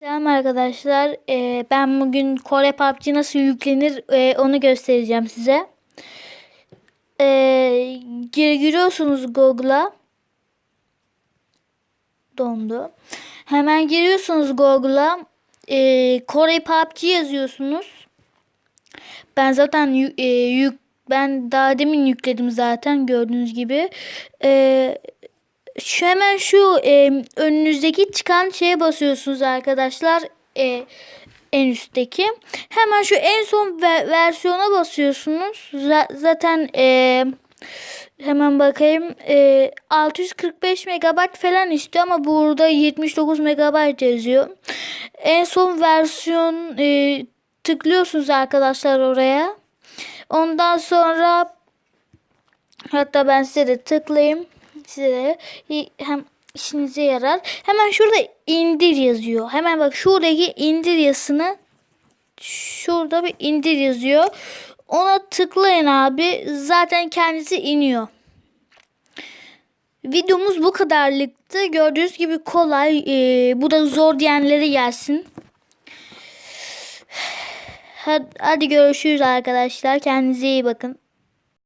Selam arkadaşlar. Ee, ben bugün Kore PUBG nasıl yüklenir ee, onu göstereceğim size. Ee, gir giriyorsunuz Google'a. Dondu. Hemen giriyorsunuz Google'a. Ee, Kore PUBG yazıyorsunuz. Ben zaten e, yük ben daha demin yükledim zaten gördüğünüz gibi. Ee, şu hemen şu e, önünüzdeki çıkan şeye basıyorsunuz arkadaşlar. E, en üstteki. Hemen şu en son ve- versiyona basıyorsunuz. Za- zaten e, hemen bakayım. E, 645 megabayt falan istiyor ama burada 79 megabayt yazıyor. En son versiyon e, tıklıyorsunuz arkadaşlar oraya. Ondan sonra hatta ben size de tıklayayım. Size i- hem işinize yarar. Hemen şurada indir yazıyor. Hemen bak şuradaki indir yazısını şurada bir indir yazıyor. Ona tıklayın abi. Zaten kendisi iniyor. Videomuz bu kadarlıktı. Gördüğünüz gibi kolay. Ee, bu da zor diyenlere gelsin. Hadi, hadi görüşürüz arkadaşlar. Kendinize iyi bakın.